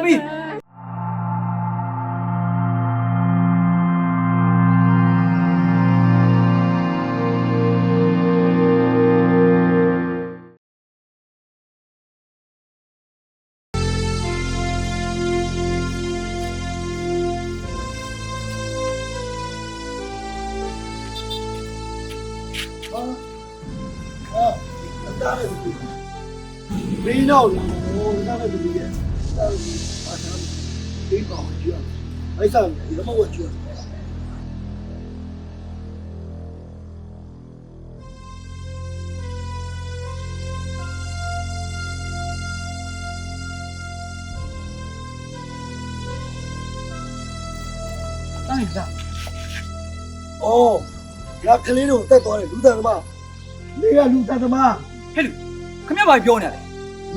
သမီးအာအသားနဲ့ ဒီဘင်းတော့ဟိုနားနဲ့ဒီရဲ့တာဒီအာသာဒီပေါ့ကျွတ်အဲ့ဆောင်ဒီမဟုတ်ကျွတ်တန်းရစား။အော်ငါကလေးတို့တက်သွားတယ်လူသားသမား။နေကလူသားသမားဟဲ့လူခမရဘာပြောနေလဲ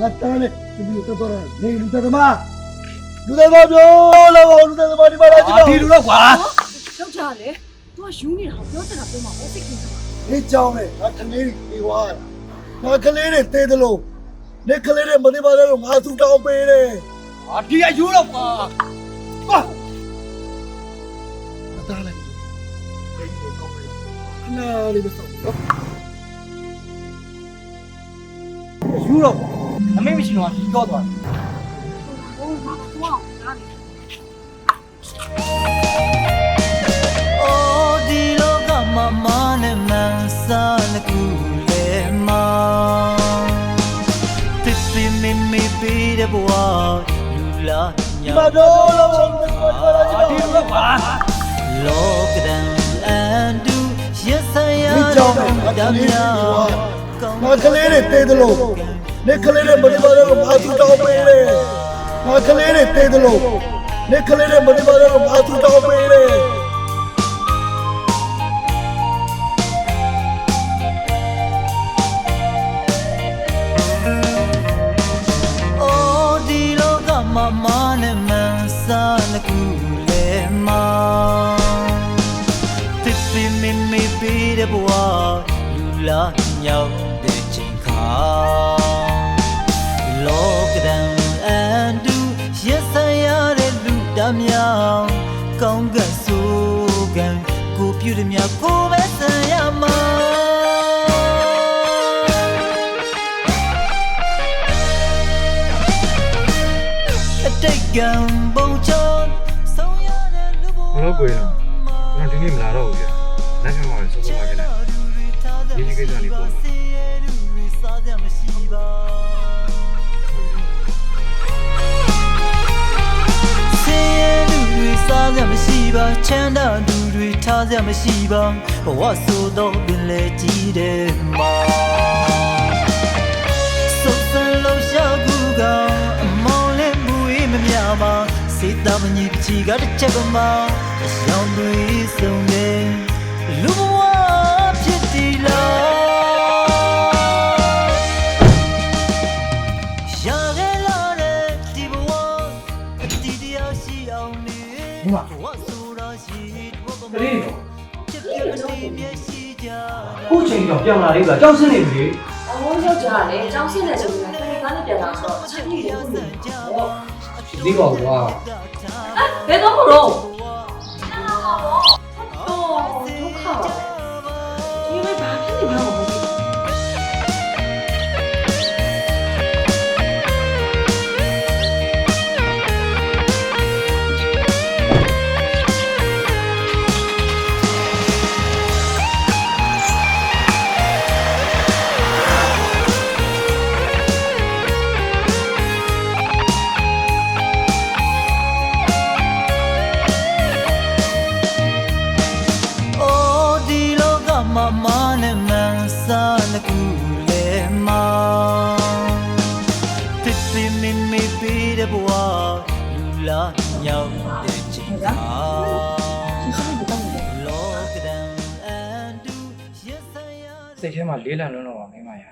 ငါတားနဲ့ ဒီလိုတက်သွားတယ်နေလူသားသမားလူသားသမားပြောလာပါလူသားသမားဒီမှာလာကြည့်အာပါဒီလူတော့ကွာယောက်ျားလေ तू ကယူနေတာကိုပြောစကားပြောမှာပေါ့စိတ်ကြီးတာနေကြောင်းနဲ့ငါကလေးတွေဝါငါကလေးတွေတေးတယ်လို့နေကလေးတွေမနေပါနဲ့လို့ငါသူတောင်းပေးတယ်အာဒီအယူတော့ကွာကွာအသားနဲ့ဒီကိုကောင်းတယ်ခဏလေးမစောင့်နော်အယူတော့ကွာ အမေမရှိတော့ဒီတော့သွားတယ်ဟိုမှာတော့နားနေ Oh, di loka mama ne mansa la kule ma. Pipi mi mi pi de bwa lula ဒီ nya. မှာတော့လာပါလူသားသမားဒီမှာလာကြအာဒီည့်လူပါတော့ကွာ Lokadan andu yesaya Ni chao me, da akali mya. ni wa. ငါကလေးတွေတေးတယ်လို့ နေကလေးတွေမနေပါနဲ့လို့ငါသူတောင်းပေးတယ်ငါကလေးတွေတေးတယ်လို့နေကလေးတွေမနေပါနဲ့လို့ငါသူတောင်းပေးတယ် Oh, di loka mama ne mansa la kule ma. Pipi mi mi pi de bwa lula nya de chin kha. Lokadan lu da mya. Kaung ga su gan ko pyu de mya ko be san ya ma. အတိတ်ကံပုံချောဆုံးရတဲ့လူဘဝဘလို့ကိုရင်တော့ကျွန်တော်ဒီနေ့မလာတော့ဘူးကြာလက်ခံပါမယ်စိုးစိုးပါခဲ့တယ်ဒီကြီးကိစ္စလေးပေါ့ စားကြမရှိပါချမ်းသာလူတွေထားကြမရှိပါဘဝဆိုတော့ပင်လေကြီးတယ်မှာစုံစမ်းလို့ရှာကူကအမောင်းလေးမူအေးမမြပါစေတမကြီးပချီကတစ်ချက်ပမာအဆောင်တွေစုံ တာရှိတော့ကမကလေးတော့ချစ်ပြတ်နေမျက်ရှိကြခုချိန်တော့ပြောင်းလာလေးပါကြောက်စင်းနေပြီအော်ယောက်ျားလေကျောင်းဆင်းနေဆိုရင်တနေ့ကားနဲ့ပြန်လာဆိုတော့ချက်ပြီးတယ်ဟုတ်တယ်ဒီပါကွာဘယ်တော့မလို့ ပြပြမီမီပြီးတဲ့ဘဝလူလာညောင်းတဲ့ချိန်ခါလောကဒံအန်ဒူယဆယာစိတ်ထဲမှာလေးလံလွန်းတော့ပါမင်းမရ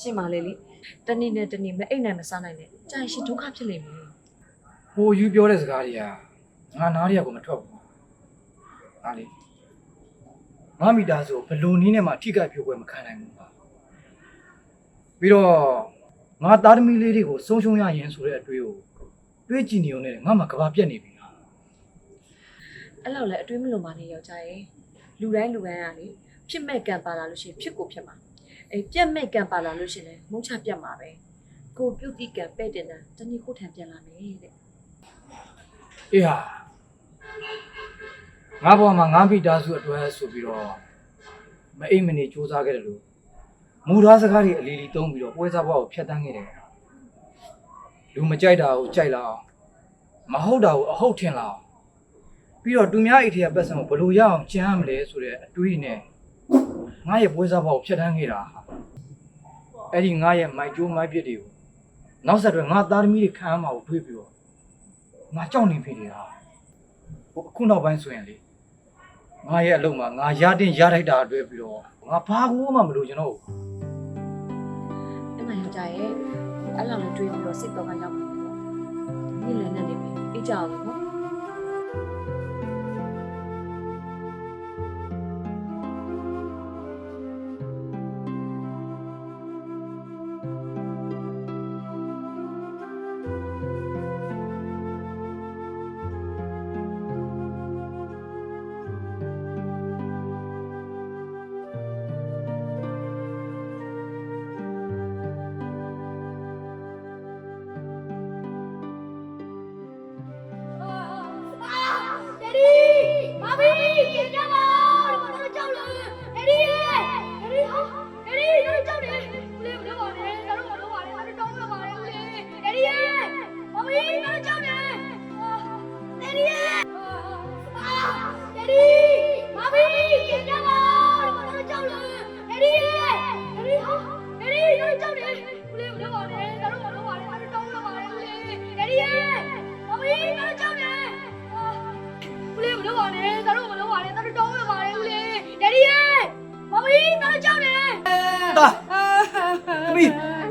ရှင်မလေးလေတနေ့နဲ့တနေ့မအိမ်နိုင်မစားနိုင်နဲ့ကြာရင်ရှင်ဒုက္ခဖြစ်လိမ့်မယ်ဟိုယူပြောတဲ့စကားတွေကငါနားရကိုမထွက်ဘူးငါလေငါမိသားစုဘယ်လိုနည်းနဲ့မှထိခိုက်ပြိုကွယ်မခံနိုင်ဘူးပါပြီးတော့ ငါသားသမီးလေးတွေကိုဆုံးရှုံးရရင်ဆိုတဲ့အတွေးကိုတွေးကြည့်နေုံနဲ့ငါမှကဘာပြက်နေပြီလားအဲ့လောက်လည်းအတွေးမလွန်ပါနဲ့ယောက်ျားရဲ့လူတိုင်းလူတိုင်းကလေဖြစ်မဲ့ကံပါလာလို့ရှိရင်ဖြစ်ကိုဖြစ်မှာအဲပြက်မဲ့ကံပါလာလို့ရှိရင်လည်းမုန်းချပြတ်မှာပဲကိုပြုတ်တိကံပဲ့တင်တာတနည်းကိုထံပြန်လာမယ်တဲ့အေးဟာငါဘဝမှာငါမိသားစုအတွက်ဆိုပြီးတော့မအိမ်မနေစူးစမ်းခဲ့တယ်လို့ မူသားစကားတွေအလီလီတုံးပြီးတော့ပွဲစားဘဝကိုဖျက်တမ်းခဲ့တယ်လူမကြိုက်တာကိုကြိုက်လာအောင်မဟုတ်တာကိုအဟုတ်ထင်လာအောင်ပြီးတော့သူများအိတ်ထရပတ်စံကိုဘယ်လိုရအောင်ကျမ်းရမလဲဆိုတဲ့အတွေးနဲ့ငါရဲ့ပွဲစားဘဝကိုဖျက်တမ်းခဲ့တာဟာအဲ့ဒီငါရဲ့မိုက်ကျိုးမိုက်ပြစ်တွေကိုနောက်ဆက်တွဲငါသားသမီးတွေခံရမှာကိုတွေးပြီးတော့ငါကြောက်နေပြီလေဟာဟိုအခုနောက်ပိုင်းဆိုရင်လေငါရဲ့အလုပ်မှာငါရတင်ရထိုက်တာအတွက်ပြီးတော့ ငါဘာကူမှမလုပ်ချင်တော့ဘူးအဲ့မှာယောက်ျားရဲ့အဲ့လောက်လည်းတွေးပြီးတော့စိတ်တော့ကရောက်နေတယ်ပေါ့နေ့လည်းနဲ့နေပြီအေးကြအောင်နော် 你眼睛 လေးဒ